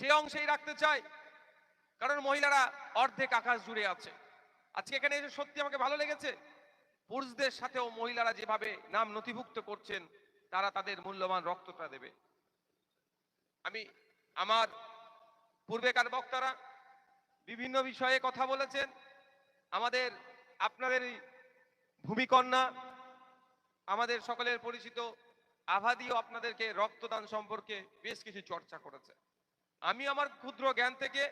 সেই অংশেই রাখতে চাই। কারণ মহিলারা অর্ধেক আকাশ জুড়ে আছে। আজকে এখানে এসে সত্যি আমাকে ভালো লেগেছে? পুরুষদের সাথেও মহিলারা যেভাবে নাম নথিভুক্ত করছেন, তারা তাদের মূল্যবান রক্তটা দেবে। আমি, আমার পূর্বেকার বক্তারা বিভিন্ন বিষয়ে কথা বলেছেন। আমাদের, আপনাদের ভূমিকন্যা, আমাদের সকলের পরিচিত আভাদিও আপনাদেরকে রক্তদান সম্পর্কে বেশ কিছু চর্চা করেছে। আমি আমার ক্ষুদ্র জ্ঞান থেকে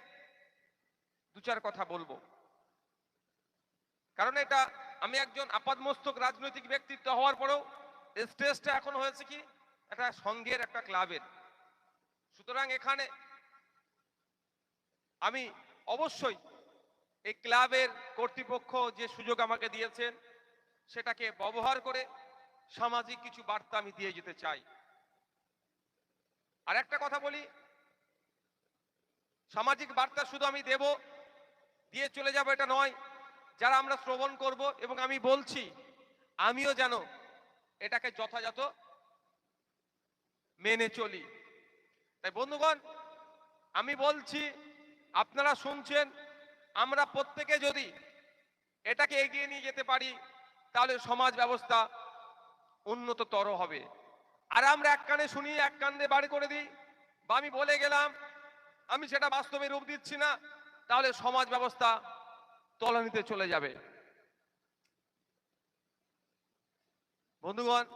দু চার কথা বলব। কারণ এটা আমি একজন আপাদমস্তক রাজনৈতিক ব্যক্তিত্ব হওয়ার পরেও স্টেজটা এখন হয়েছে কি? একটা সংঘের একটা ক্লাবের। সুতরাং এখানে আমি অবশ্যই এই ক্লাবের কর্তৃপক্ষ যে সুযোগ আমাকে দিয়েছেন, সেটাকে ব্যবহার করে সামাজিক কিছু বার্তা আমি দিয়ে যেতে চাই। আর একটা কথা বলি সামাজিক বার্তা শুধু আমি দেব, দিয়ে চলে যাব এটা নয়। যারা আমরা শ্রবণ করব এবং আমি বলছি, আমিও যেন এটাকে যথাযথ মেনে চলি। তাই বন্ধুগণ, আমি বলছি, আপনারা শুনছেন, আমরা প্রত্যেকে যদি এটাকে এগিয়ে নিয়ে যেতে পারি, তাহলে সমাজ ব্যবস্থা উন্নততর হবে। আর আমরা এক কানে শুনি এক কানে বাড়ি করে দিই, বা আমি বলে গেলাম আমি সেটা বাস্তবে রূপ দিচ্ছি না, তাহলে সমাজ ব্যবস্থা তলানিতে চলে যাবে। বন্ধুগণ,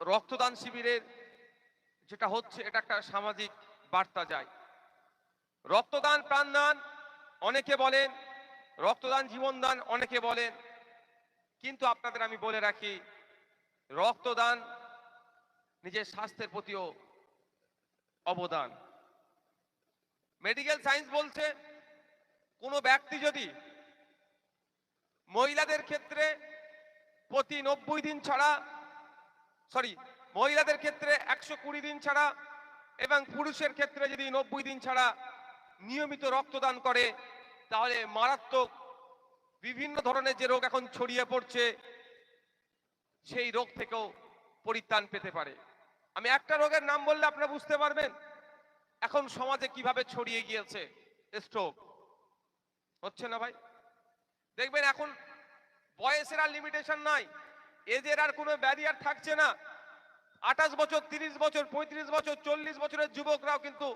রক্তদান শিবিরের যেটা হচ্ছে, এটা একটা সামাজিক বার্তা যায়। রক্তদান, প্রাণদান অনেকে বলেন, রক্তদান, জীবনদান অনেকে বলেন, কিন্তু আপনাদের আমি বলে রাখি, রক্তদান নিজের স্বাস্থ্যের প্রতিও অবদান। মেডিকেল সায়েন্স বলছে, কোনো ব্যক্তি যদি মহিলাদের ক্ষেত্রে প্রতি নব্বই দিন ছাড়া সরি মহিলাদের ক্ষেত্রে একশো কুড়ি দিন ছাড়া এবং পুরুষের ক্ষেত্রে যদি নব্বই দিন ছাড়া নিয়মিত রক্তদান করে, তাহলে মারাত্মক বিভিন্ন ধরনের যে রোগ এখন ছড়িয়ে পড়ছে, সেই রোগ থেকেও পরিত্রাণ পেতে পারে। আমি একটা রোগের নাম বললে আপনারা বুঝতে পারবেন। এখন সমাজে কীভাবে ছড়িয়ে গিয়েছে স্ট্রোক হচ্ছে না ভাই? দেখবেন এখন বয়সের আর লিমিটেশন নাই। এজের আর কোনো ব্যারিয়ার থাকছে না। আঠাশ বছর, তিরিশ বছর, পঁয়ত্রিশ বছর, চল্লিশ বছরের যুবকরাও কিন্তু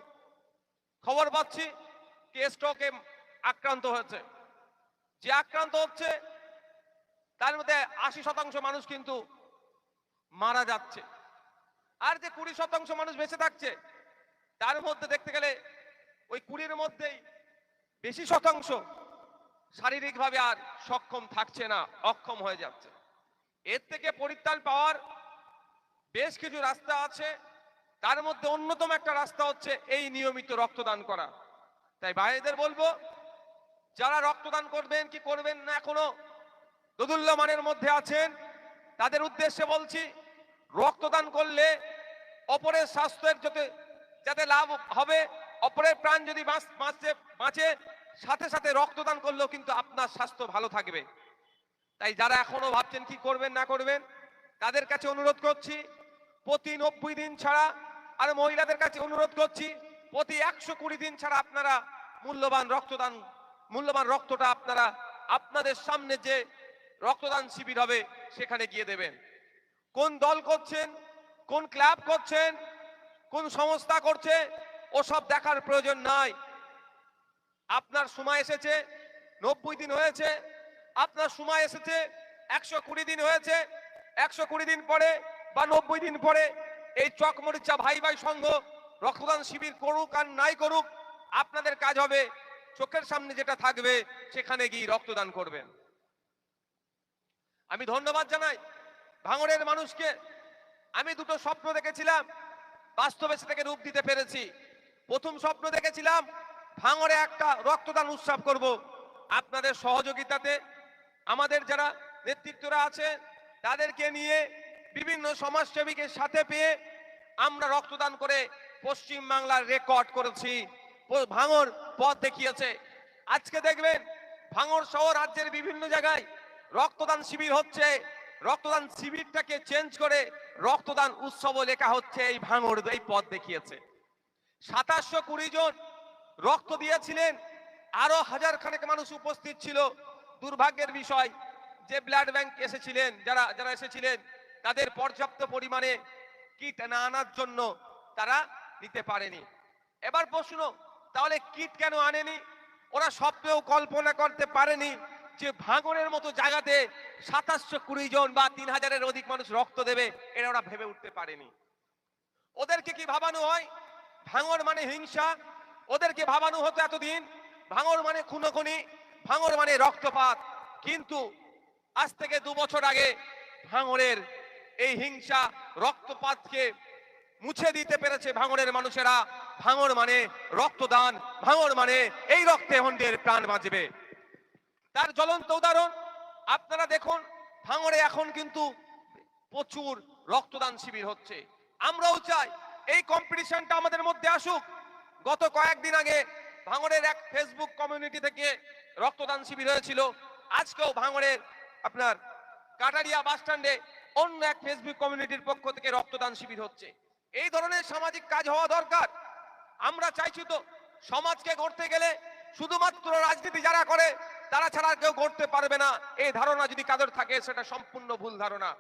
খবর পাচ্ছি কে স্ট্রোকে আক্রান্ত হয়েছে। যে আক্রান্ত হচ্ছে, তার মধ্যে আশি শতাংশ মানুষ কিন্তু মারা যাচ্ছে। আর যে কুড়ি শতাংশ মানুষ বেঁচে থাকছে, তার মধ্যে দেখতে গেলে ওই কুড়ির মধ্যেই বেশি শতাংশ শারীরিকভাবে আর সক্ষম থাকছে না, অক্ষম হয়ে যাচ্ছে। এর থেকে পরিত্রাণ পাওয়ার বেশ কিছু রাস্তা আছে, তার মধ্যে অন্যতম একটা রাস্তা হচ্ছে এই নিয়মিত রক্তদান করা। তাই ভাইদের বলব, যারা রক্তদান করবেন কি করবেন না এখনও, দোদুল্যমানের মধ্যে আছেন, তাদের উদ্দেশ্যে বলছি রক্তদান করলে অপরের স্বাস্থ্যের যাতে যাতে লাভ হবে, অপরের প্রাণ যদি বাঁচ- বাঁচে, সাথে সাথে রক্তদান করলেও কিন্তু আপনার স্বাস্থ্য ভালো থাকবে। তাই যারা এখনও ভাবছেন কি করবেন, না করবেন, তাদের কাছে অনুরোধ করছি, প্রতি নব্বই দিন ছাড়া, আর মহিলাদের কাছে অনুরোধ করছি, প্রতি একশো কুড়ি দিন ছাড়া আপনারা মূল্যবান রক্তদান, মূল্যবান রক্তটা আপনারা, আপনাদের সামনে যে রক্তদান শিবির হবে, সেখানে গিয়ে দেবেন। কোন দল করছেন, কোন ক্লাব করছেন, কোন সংস্থা করছে, ওসব দেখার প্রয়োজন নাই। আপনার সময় এসেছে, নব্বই দিন হয়েছে, আপনার সময় এসেছে, একশো কুড়ি দিন হয়েছে, একশো কুড়ি দিন পরে বা নব্বই দিন পরে এই চকমরিচা ভাই ভাই সংঘ, রক্তদান শিবির করুক আর নাই করুক, আপনাদের কাজ হবে। চোখের সামনে যেটা থাকবে, সেখানে গিয়ে রক্তদান করবেন। আমি ধন্যবাদ জানাই। ভাঙড়ের মানুষকে আমি দুটো স্বপ্ন দেখেছিলাম, বাস্তবে সেটাকে রূপ দিতে পেরেছি। প্রথম স্বপ্ন দেখেছিলাম ভাঙড়ে একটা রক্তদান উৎসব করব। আপনাদের সহযোগিতাতে আমাদের যারা নেতৃত্বরা আছে তাদেরকে নিয়ে বিভিন্ন সমাজসেবীকে সাথে পেয়ে আমরা রক্তদান করে পশ্চিম বাংলার রেকর্ড করেছি। ভাঙড় পথ দেখিয়েছে। আজকে দেখবেন ভাঙড় সহ রাজ্যের বিভিন্ন জায়গায় রক্তদান শিবির হচ্ছে। রক্তদান শিবিরটাকে চেঞ্জ করে রক্তদান উৎসব লেখা হচ্ছে, এই ভাঙড় এই পথ দেখিয়েছে। সাতাশশো কুড়ি জন রক্ত দিয়েছিলেন, আরও হাজার খানেক মানুষ উপস্থিত ছিল। দুর্ভাগ্যের বিষয় যে ব্লাড ব্যাংক এসেছিলেন, যারা যারা এসেছিলেন, তাদের পর্যাপ্ত পরিমাণে কিট না আনার জন্য তারা নিতে পারেনি। এবার প্রশ্ন, তাহলে কিট কেন আনেনি? ওরা স্বপ্নেও কল্পনা করতে পারেনি। যে ভাঙনের মতো জায়গাতে সাতাশশো কুড়ি জন বা তিন হাজারের অধিক মানুষ রক্ত দেবে, এটা ওরা ভেবে উঠতে পারেনি। ওদেরকে কি ভাবানো হয়? ভাঙর মানে হিংসা। ওদেরকে ভাবানো হতো এতদিন, ভাঙর মানে খুনোখুনি, ভাঙর মানে রক্তপাত। কিন্তু আজ থেকে দু বছর আগে ভাঙরের এই হিংসা রক্তপাতকে মুছে দিতে পেরেছে ভাঙরের মানুষেরা। ভাঙর মানে রক্তদান, ভাঙর মানে এই রক্তে হন্ডের প্রাণ বাঁচবে। তার জ্বলন্ত উদাহরণ, আপনারা দেখুন, ভাঙড়ে এখন কিন্তু প্রচুর রক্তদান শিবির হচ্ছে। আমরাও চাই এই কম্পিটিশনটা আমাদের মধ্যে আসুক। গত কয়েকদিন আগে ভাঙড়ের এক ফেসবুক কমিউনিটি থেকে রক্তদান শিবির হয়েছিল। আজকেও ভাঙড়ের আপনার কাটারিয়া বাস স্ট্যান্ডে অন্য এক ফেসবুক কমিউনিটির পক্ষ থেকে রক্তদান শিবির হচ্ছে। এই ধরনের সামাজিক কাজ হওয়া দরকার। আমরা চাইছি তো সমাজকে গড়তে গেলে শুধুমাত্র রাজনীতি যারা করে তারা ছাড়া কেউ গড়তে পারবে না। এই ধারণা যদি কাদের থাকে, সেটা সম্পূর্ণ ভুল ধারণা।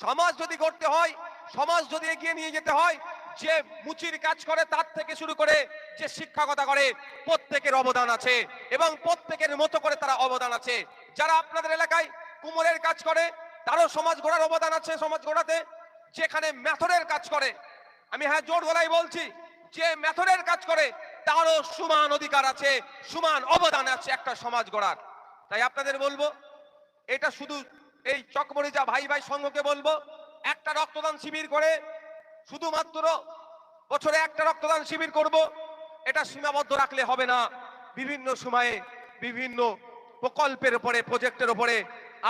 সমাজ যদি গড়তে হয়, সমাজ যদি এগিয়ে নিয়ে যেতে হয়, যে মুচির কাজ করে তার থেকে শুরু করে, যে শিক্ষকতা করে, প্রত্যেকের অবদান আছে এবং প্রত্যেকের মতো করে তারা অবদান আছে। যারা আপনাদের এলাকায় কুমোরের কাজ করে, তারও সমাজ গড়ার অবদান আছে সমাজ গড়াতে। যেখানে মেথডের কাজ করে, আমি হ্যাঁ জোর গলায় বলছি, যে মেথডের কাজ করে, তারও সমান অধিকার আছে, সমান অবদান আছে একটা সমাজ গড়ার। তাই আপনাদের বলব, এটা শুধু এই চকমরিজা ভাই ভাই সংঘকে বলব, একটা রক্তদান শিবির করে শুধুমাত্র বছরে একটা রক্তদান শিবির করব, এটা সীমাবদ্ধ রাখলে হবে না। বিভিন্ন সময়ে বিভিন্ন প্রকল্পের উপরে প্রজেক্টের উপরে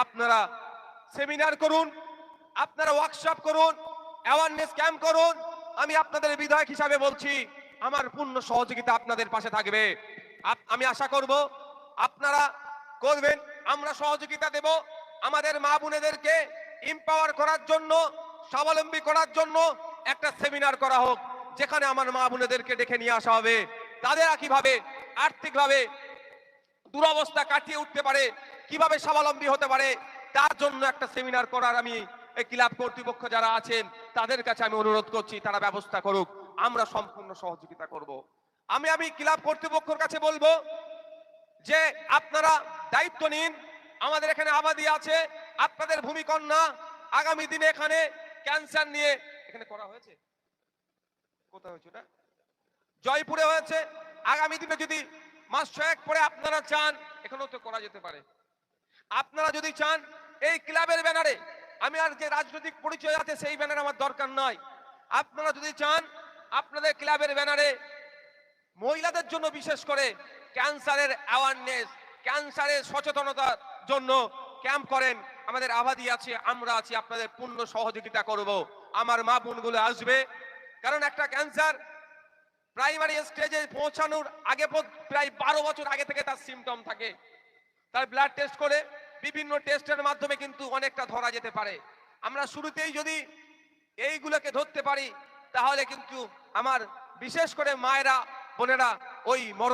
আপনারা সেমিনার করুন, আপনারা ওয়ার্কশপ করুন অ্যাওয়ারনেস ক্যাম্প করুন। আমি আপনাদের বিধায়ক হিসাবে বলছি, আমার পূর্ণ সহযোগিতা আপনাদের পাশে থাকবে। আমি আশা করব, আপনারা করবেন, আমরা সহযোগিতা দেব আমাদের মা বোনেদেরকে ইম্পাওয়ার করার জন্য, স্বাবলম্বী করার জন্য একটা সেমিনার করা হোক, যেখানে আমার মা বোনেদেরকে ডেকে নিয়ে আসা হবে। তাদের কীভাবে আর্থিকভাবে দুরবস্থা কাটিয়ে উঠতে পারে, কীভাবে স্বাবলম্বী হতে পারে, তার জন্য একটা সেমিনার করার আমি এই ক্লাব কর্তৃপক্ষ যারা আছেন, তাদের কাছে আমি অনুরোধ করছি, তারা ব্যবস্থা করুক, আমরা সম্পূর্ণ সহযোগিতা করব। আমি আমি ক্লাব কর্তৃপক্ষের কাছে বলব যে আপনারা দায়িত্ব নিন। আমাদের এখানে আবাদি আছে। আপনাদের ভূমিকন্যা আগামী দিনে এখানে ক্যান্সার নিয়ে এখানে করা হয়েছে? কোথায় হয়েছে ওটা? জয়পুরে হয়েছে। আগামী দিনে যদি মাস ছয়েক পরে আপনারা চান, এখানেও তো করা যেতে পারে। আপনারা যদি চান, এই ক্লাবের ব্যানারে, আমি আর যে রাজনৈতিক পরিচয় আছে, সেই ব্যানার আমার দরকার নয় আপনারা যদি চান, আপনাদের ক্লাবের ব্যানারে মহিলাদের জন্য বিশেষ করে ক্যান্সারের অ্যাওয়ারনেস ক্যান্সারের সচেতনতার জন্য ক্যাম্প করেন। আমাদের আবাদি আছে, আমরা আছি, আপনাদের পূর্ণ সহযোগিতা করব। আমার মা বোনগুলো আসবে। কারণ একটা ক্যান্সার প্রাইমারি স্টেজে পৌঁছানোর আগে প্রায় বারো বছর আগে থেকে তার সিমটম থাকে। তার ব্লাড টেস্ট করে বিভিন্ন টেস্টের মাধ্যমে কিন্তু অনেকটা ধরা যেতে পারে। আমরা শুরুতেই যদি এইগুলোকে ধরতে পারি, তাহলে কিন্তু আমার বিশেষ করে মায়েরা, বোনেরা ওই